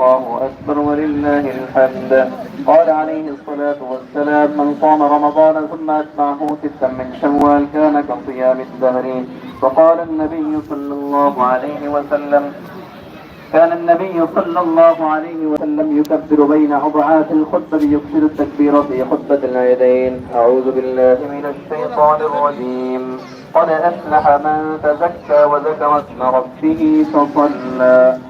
الله أكبر ولله الحمد. قال عليه الصلاة والسلام من صام رمضان ثم أتبعه ستا من شوال كان كصيام الدهر. وقال النبي صلى الله عليه وسلم كان النبي صلى الله عليه وسلم يكبر بين أضعاف الخطبة يكثر التكبير في خطبة العيدين. أعوذ بالله من الشيطان الرجيم. قد أفلح من تزكى وذكر اسم ربه فصلى.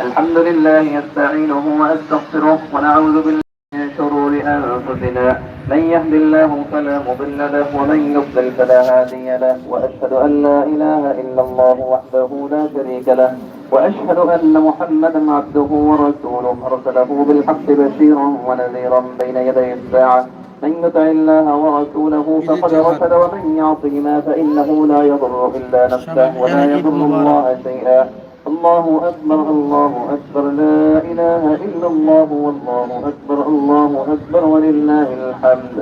الحمد لله يستعينه وأستغفره ونعوذ بالله من شرور أنفسنا. من يهد الله فلا مضل له ومن يضلل فلا هادي له. وأشهد أن لا إله إلا الله وحده لا شريك له. وأشهد أن محمدا عبده ورسوله. أرسله بالحق بشيرا ونذيرا بين يدي الساعة. من يطع الله ورسوله فقد رشد ومن يعصهما فإنه لا يضر إلا نفسه ولا يضر الله شيئا. الله أكبر الله أكبر لا إله إلا الله والله أكبر الله أكبر ولله الحمد.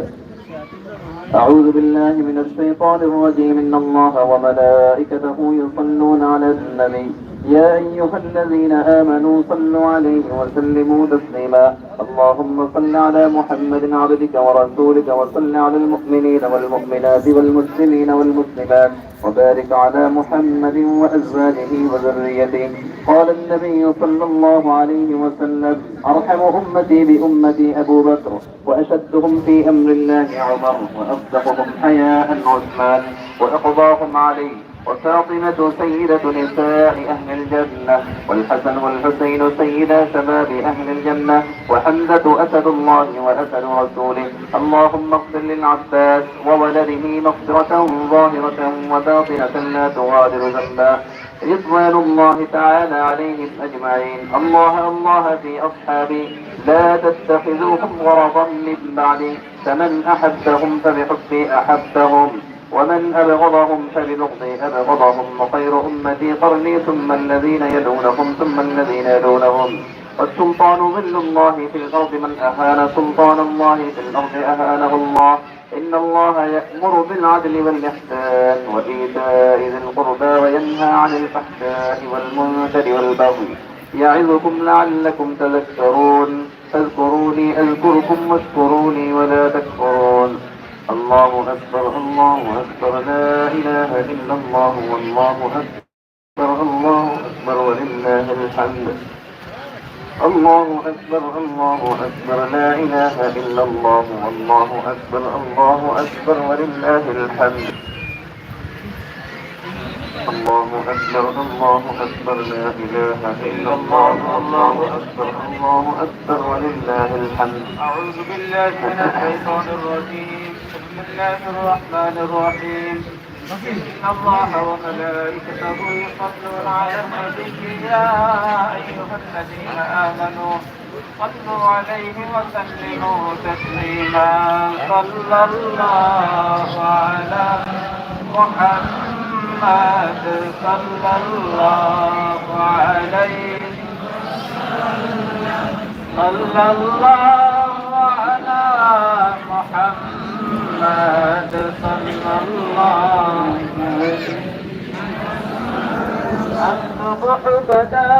أعوذ بالله من الشيطان الرجيم إن الله وملائكته يصلون على النبي. يا أيها الذين آمنوا صلوا عليه وسلموا تسليما. اللهم صل على محمد عبدك ورسولك وصل على المؤمنين والمؤمنات والمسلمين والمسلمات وبارك على محمد وأزواجه وذريته. قال النبي صلى الله عليه وسلم أرحم أمتي بأمتي أبو بكر وأشدهم في أمر الله عمر وأصدقهم حياء عثمان وأقضاهم علي وفاطمة سيدة نساء أهل الجنة والحسن والحسين سيدا شباب أهل الجنة وحمزة أسد الله وأسد رسوله. اللهم اغفر للعباس وولده مغفرة ظاهرة وباطنة لا تغادر ذنبا. رضوان الله تعالى عليهم أجمعين. الله الله في أصحابي لا تتخذوهم غرضا من بعدي. فمن أحبهم فبحبي أحبهم. ومن أبغضهم فببغضي أبغضهم وخير أمتي قرني ثم الذين يلونهم ثم الذين يلونهم. والسلطان ظل الله في الأرض من أهان سلطان الله في الأرض أهانه الله. إن الله يأمر بالعدل والإحسان وإيتاء ذي القربى وينهى عن الفحشاء والمنكر والبغي. يعظكم لعلكم تذكرون. فاذكروني أذكركم واشكروني ولا تكفرون. الله أكبر الله أكبر لا إله إلا الله والله أكبر الله أكبر ولله الحمد. الله أكبر الله أكبر لا إله إلا الله والله أكبر الله أكبر ولله الحمد. الله أكبر الله أكبر لا إله إلا الله الله أكبر الله أكبر ولله الحمد. أعوذ بالله من الشيطان الرجيم. بسم الله الرحمن الرحيم. إن الله وملائكته يصلون على النبي يا أيها الذين آمنوا صلوا عليه وسلموا تسليما. صلى الله على محمد. صلى الله عليه. صلى الله على محمد صلى الله الصبح بدا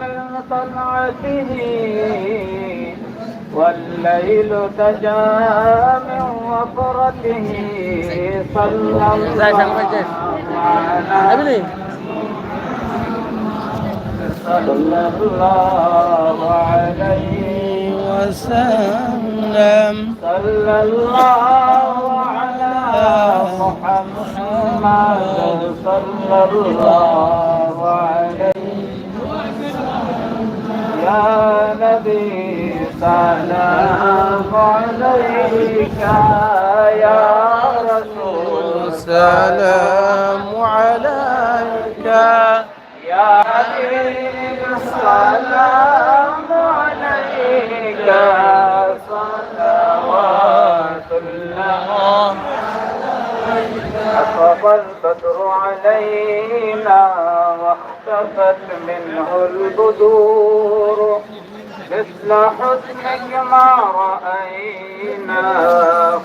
من طلعته والليل تجا من وفرته. صلى الله صلى الله عليه وسلم. صلى الله على محمد صلى الله عليه يا نبي سلام عليك يا رسول السلام أفض البدر علينا واختفت منه البدور. مثل حسنك ما رأينا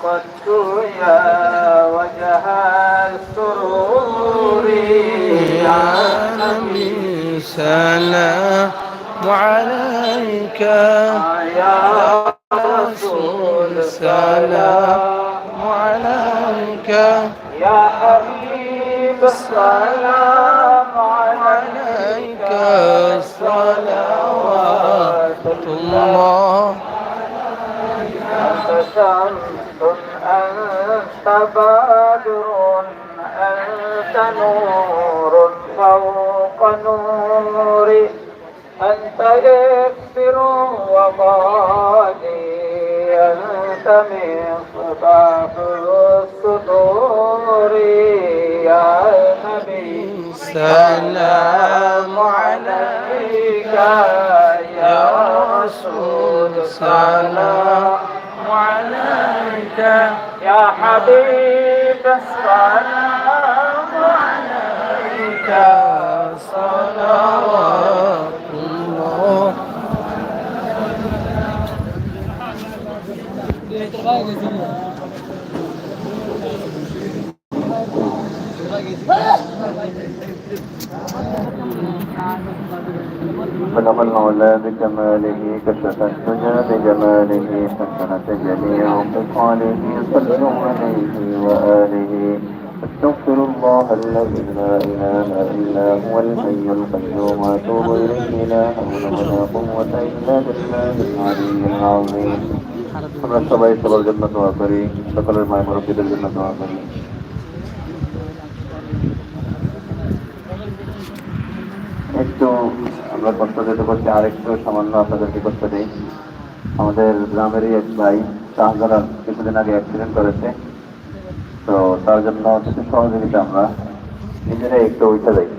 قد يا وجه السرور. يا نبي سلام عليك. يا رسول سلام. عليك يا حبيب السلام عليك. صلوات الله. أنت شمس أنت بدر أنت نور فوق نوري. أنت إكسر وغالي أنت يا نبي سلام عليك يا رسول سلام عليك يا حبيب السلام عليك صلوات خلق المولى بكماله كشف الدجى بجماله حسنت جميع خصاله صلوا عليه وآله. استغفر الله الذي لا إله إلا هو الحي القيوم وأتوب إليه لا حول ولا قوة إلا بالله العلي العظيم. আমরা সবাই সবার জন্য দোয়া করি, সকলের মায় মুরব্বীদের জন্য দোয়া করি। একটু আমরা কষ্ট দিতে করছি, আরেকটু সামান্য আপনাদেরকে কষ্ট দিই। আমাদের গ্রামেরই এক ভাই শাহজালাল কিছুদিন আগে অ্যাক্সিডেন্ট করেছে, তো তার জন্য সহযোগিতা আমরা নিজেরাই একটু উঠে যাই